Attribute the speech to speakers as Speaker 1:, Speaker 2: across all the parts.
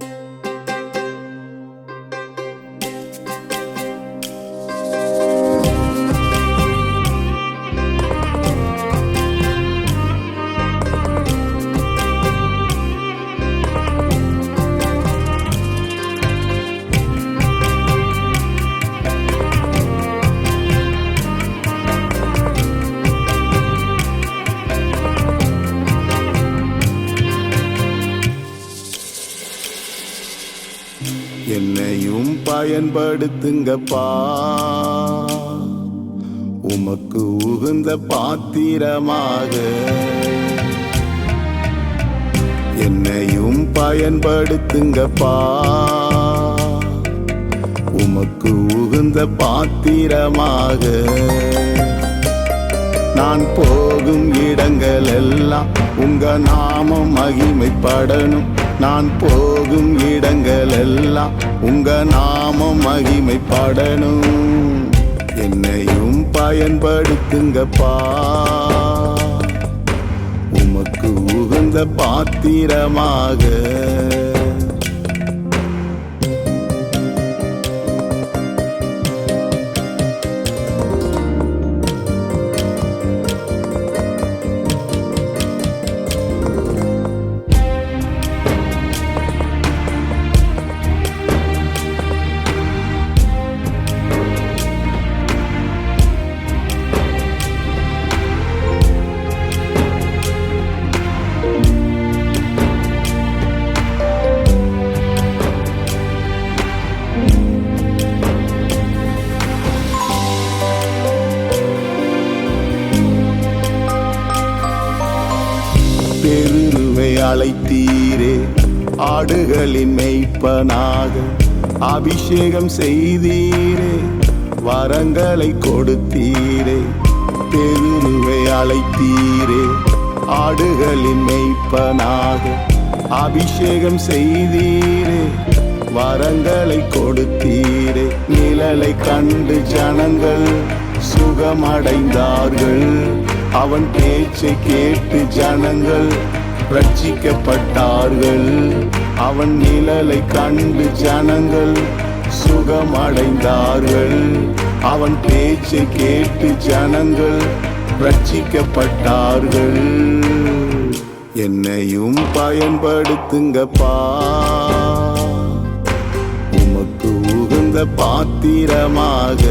Speaker 1: Música என்னையும் பயன்படுத்துங்கப்பா உமக்கு உகுந்த பாத்திரமாக என்னையும் பயன்படுத்துங்கப்பா உமக்கு உகுந்த பாத்திரமாக நான் போகும் இடங்கள் எல்லாம் உங்க நாமம் மகிமைப்படணும். நான் போகும் இடங்கள் எல்லாம் உங்க நாமம் மகிமைப்படணும். என்னையும் பயன்படுத்துங்கப்பா உமக்கு உகந்த பாத்திரமாக அழைத்தீரே ஆடுகளின் மெய்ப்பனாக அபிஷேகம் செய்தீரே வரங்களை கொடுத்தீரே பெருவை அழைத்தீரே ஆடுகளின் மெய்ப்பனாக அபிஷேகம் செய்தீரே வரங்களை கொடுத்தீரே நிழலை கண்டு ஜனங்கள் சுகமடைந்தார்கள். அவன் பேச்சை கேட்டு ஜனங்கள் ரட்சிக்கப்பட்டார்கள். அவன் நிழலை கண்டு ஜனங்கள் சுகமடைந்தார்கள். அவன் பேச்சை கேட்டு ஜனங்கள் ரட்சிக்கப்பட்டார்கள். என்னையும் பயன்படுத்துங்கப்பா. உமக்கு உகந்த பாத்திரமாக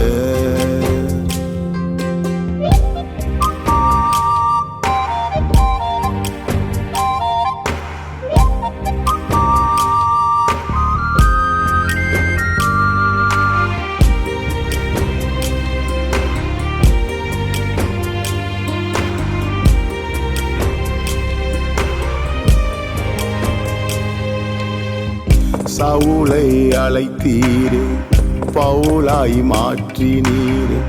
Speaker 1: சவுளை அழைத்தீரே பவுலாய் மாற்றினீரே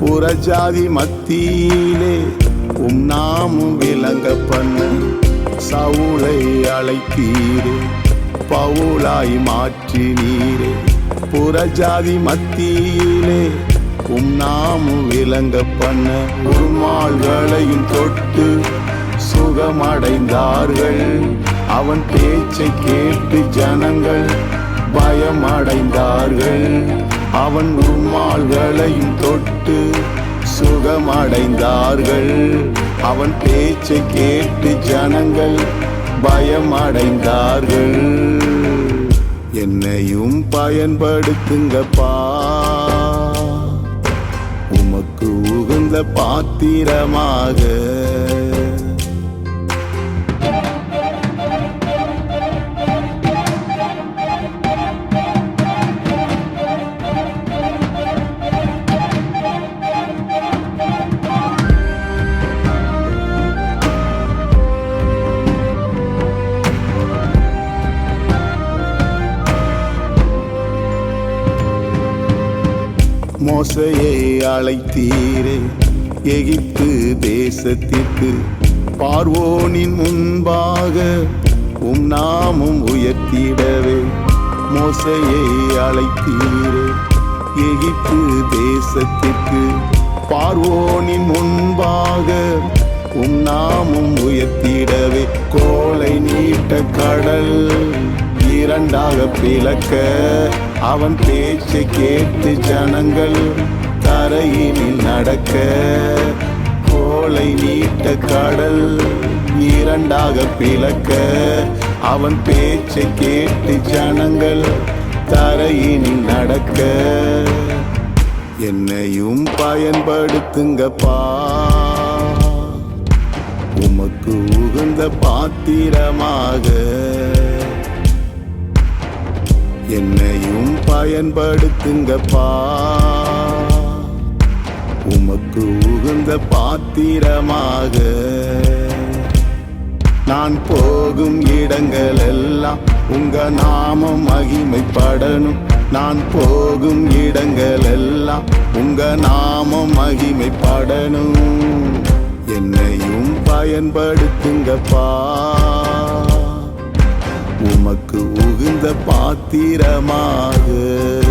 Speaker 1: புறஜாதி மத்தியிலே உம் நாமும் விளங்க பண்ண சவுளை அழைத்தீரே பவுலாய் மாற்றினீரே புறஜாதி மத்தியிலே உம் நாமும் விளங்க பண்ண உருமாள்களையும் தொட்டு சுகமடைந்தார்கள் அவன் பேச்சை கேட்டு ஜனங்கள் பயமடைந்தார்கள். அவன் உம்மாள்களையும் தொட்டு சுகமடைந்தார்கள். அவன் பேச்சை கேட்டு ஜனங்கள் பயமடைந்தார்கள். என்னையும் பயன்படுத்துங்கப்பா. உமக்கு உகந்த பாத்திரமாக மோசையை அழைத்தீரே. எகிப்து தேசத்திற்கு பார்வோனின் முன்பாக உம் நாமும் உயர்த்திடவே. மோசையை அழைத்தீரே. எகிப்து தேசத்திற்கு பார்வோனின் முன்பாக உம் நாமும் உயர்த்திடவே. கோலை நீட்ட கடல் இரண்டாக பிளக்க அவன் பேச்சு கேட்டு ஜனங்கள் தரையினில் நடக்க கோலை நீட்ட கடல் இரண்டாக பிளக்க அவன் பேச்சை கேட்டு ஜனங்கள் தரையினில் நடக்க. என்னையும் பயன்படுத்துங்கப்பா உமக்கு உகந்த பாத்திரமாக என்னையும் பயன்படுத்துங்கப்பா உமக்கு உகந்த பாத்திரமாக நான் போகும் இடங்கள் எல்லாம் உங்க நாமம் மகிமைப்படணும். நான் போகும் இடங்கள் எல்லாம் உங்க நாமம் மகிமைப்படணும். என்னையும் பயன்படுத்துங்கப்பா மாத்திரமாக.